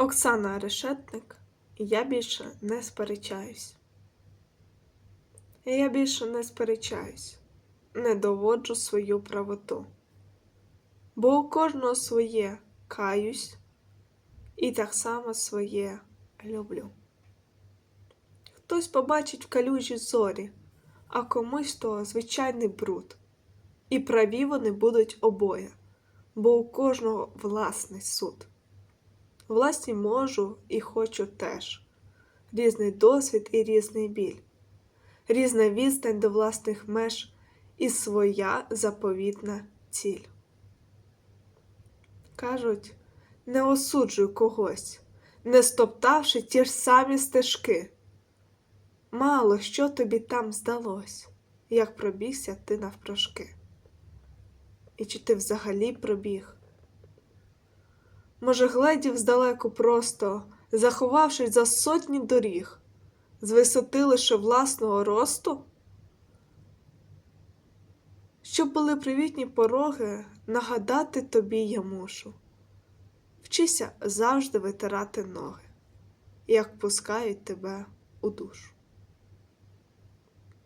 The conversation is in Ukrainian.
Оксана Решетник, я більше не сперечаюсь. Я більше не сперечаюсь, не доводжу свою правоту. Бо у кожного своє каюсь, і так само своє люблю. Хтось побачить в калюжі зорі, а комусь то звичайний бруд. І праві вони будуть обоє, бо у кожного власний суд. Власні можу і хочу теж. Різний досвід і різний біль, різна відстань до власних меж і своя заповітна ціль. Кажуть, не осуджуй когось, не стоптавши ті ж самі стежки. Мало що тобі там здалось, як пробігся ти навпрошки. І чи ти взагалі пробіг? Може, гледів здалеку просто, заховавшись за сотні доріг, з висоти лише власного росту? Щоб були привітні пороги, нагадати тобі я мушу. Вчися завжди витирати ноги, як пускають тебе у душу.